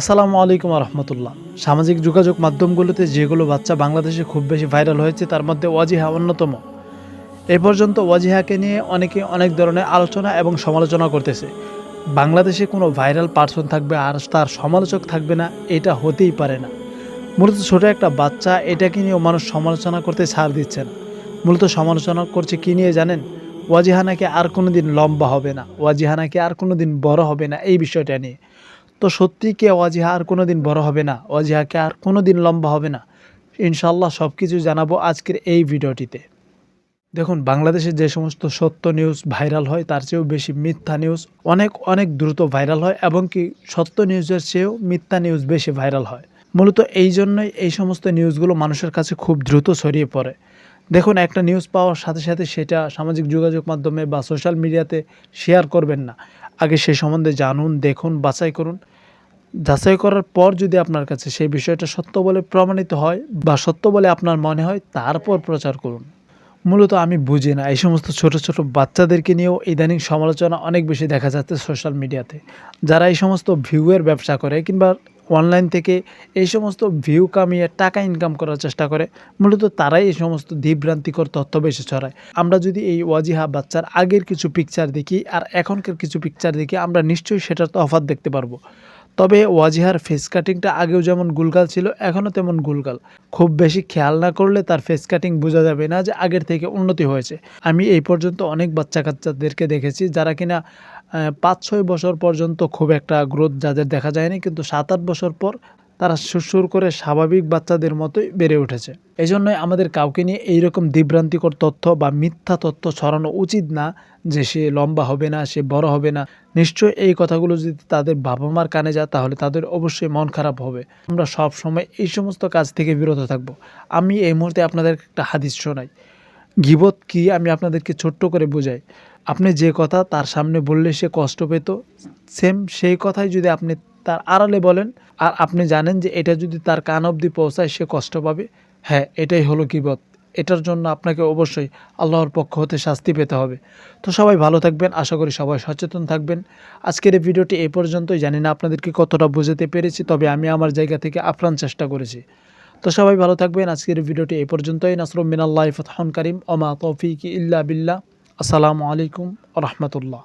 আসসালামু আলাইকুম রহমতুল্লাহ সামাজিক যোগাযোগ মাধ্যমগুলোতে যেগুলো বাচ্চা বাংলাদেশে খুব বেশি ভাইরাল হয়েছে, তার মধ্যে ওয়াজিহা অন্যতম। এ পর্যন্ত ওয়াজিহাকে নিয়ে অনেকে অনেক ধরনের আলোচনা এবং সমালোচনা করতেছে। বাংলাদেশে কোনো ভাইরাল পার্সন থাকবে আর তার সমালোচক থাকবে না, এটা হতেই পারে না। মূলত ছোট একটা বাচ্চা এটাকে নিয়েও মানুষ সমালোচনা করতে ছাড় দিচ্ছে না। মূলত সমালোচনা করছে কী নিয়ে জানেন? ওয়াজিহা নাকি আর কোনো দিন লম্বা হবে না, ওয়াজিহা নাকি আর কোনো দিন বড় হবে না, এই বিষয়টা নিয়ে। তো সত্যি কি ওয়াজিহা আর কোনো দিন বড় হবে না? ওয়াজিহাকে আর কোনো দিন লম্বা হবে না? ইনশাল্লাহ সব কিছু জানাব আজকের এই ভিডিওটিতে। দেখুন, বাংলাদেশে যে সমস্ত সত্য নিউজ ভাইরাল হয়, তার চেয়েও বেশি মিথ্যা নিউজ অনেক অনেক দ্রুত ভাইরাল হয় এবং কি সত্য নিউজের চেয়েও মিথ্যা নিউজ বেশি ভাইরাল হয়। মূলত এই জন্যই এই সমস্ত নিউজগুলো মানুষের কাছে খুব দ্রুত ছড়িয়ে পড়ে। দেখুন, একটা নিউজ পাওয়ার সাথে সাথে সেটা সামাজিক যোগাযোগ মাধ্যমে বা সোশ্যাল মিডিয়াতে শেয়ার করবেন না। আগে সে সম্বন্ধে জানুন, দেখুন, বাছাই করুন। যাচাই করার পর যদি আপনার কাছে সেই বিষয়টা সত্য বলে প্রমাণিত হয় বা সত্য বলে আপনার মনে হয়, তারপর প্রচার করুন। মূলত আমি বুঝি না, এই সমস্ত ছোট ছোট বাচ্চাদেরকে নিয়েও ইদানিং সমালোচনা অনেক বেশি দেখা যাচ্ছে সোশ্যাল মিডিয়াতে যারা এই সমস্ত ভিউয়ের ব্যবসা করে কিংবা অনলাইন থেকে এই সমস্ত ভিউ কামিয়ে টাকা ইনকাম করার চেষ্টা করে, মূলত তারাই এই সমস্ত বিভ্রান্তিকর তথ্য বেশি ছড়ায়। আমরা যদি এই ওয়াজিহা বাচ্চার আগের কিছু পিকচার দেখি আর এখনকার কিছু পিকচার দেখি আমরা নিশ্চয়ই সেটার তফাৎ দেখতে পারব। তবে ওয়াজিহার ফেস কাটিংটা আগেও যেমন গুলগাল ছিল, এখনও তেমন গুলগাল। খুব বেশি খেয়াল না করলে তার ফেস কাটিং বোঝা যাবে না যে আগের থেকে উন্নতি হয়েছে। আমি এই পর্যন্ত অনেক বাচ্চা কাচ্চাদেরকে দেখেছি যারা কিনা পাঁচ ছয় বছর পর্যন্ত খুব একটা গ্রোথ যাদের দেখা যায়নি, কিন্তু সাত আট বছর পর তারা সুর করে স্বাভাবিক বাচ্চাদের মতোই বেড়ে উঠেছে। এই জন্যই আমাদের কাউকে নিয়ে এইরকম বিভ্রান্তিকর তথ্য বা মিথ্যা তথ্য ছড়ানো উচিত না যে সে লম্বা হবে না, সে বড় হবে না। নিশ্চয়ই এই কথাগুলো যদি তাদের বাবা মার কানে যায়, তাহলে তাদের অবশ্যই মন খারাপ হবে। আমরা সব সময় এই সমস্ত কাজ থেকে বিরত থাকব। আমি এই মুহূর্তে আপনাদের একটা হাদিস শোনাই। গিবত কি আমি আপনাদেরকে ছোট্ট করে বোঝাই। আপনি যে কথা তার সামনে বললে সে কষ্ট পেত সেম সেই কথাই যদি আপনি তার আড়ালে বলেন, আর আপনি জানেন যে এটা যদি তার কান অবধি পৌঁছায়, সে কষ্ট পাবে? হ্যাঁ এটাই হলো গিবত। এটার জন্য আপনাকে অবশ্যই আল্লাহর পক্ষ হতে শাস্তি পেতে হবে। তো সবাই ভালো থাকবেন, আশা করি সবাই সচেতন থাকবেন। আজকের এই ভিডিওটি এই পর্যন্তই। জানি না আপনাদেরকে কতটা বোঝাতে পেরেছি, তবে আমি আমার জায়গা থেকে আপ্রাণ চেষ্টা করেছি। তো সবাই ভালো থাকবেন, আজকের ভিডিওটি এই পর্যন্তই। নাসরুম মিনাল্লাহ ফতহন করিম ওমা তৌফিক ইল্লা বিল্লাহ। আসসালামু আলাইকুম রহমতুল্লাহ।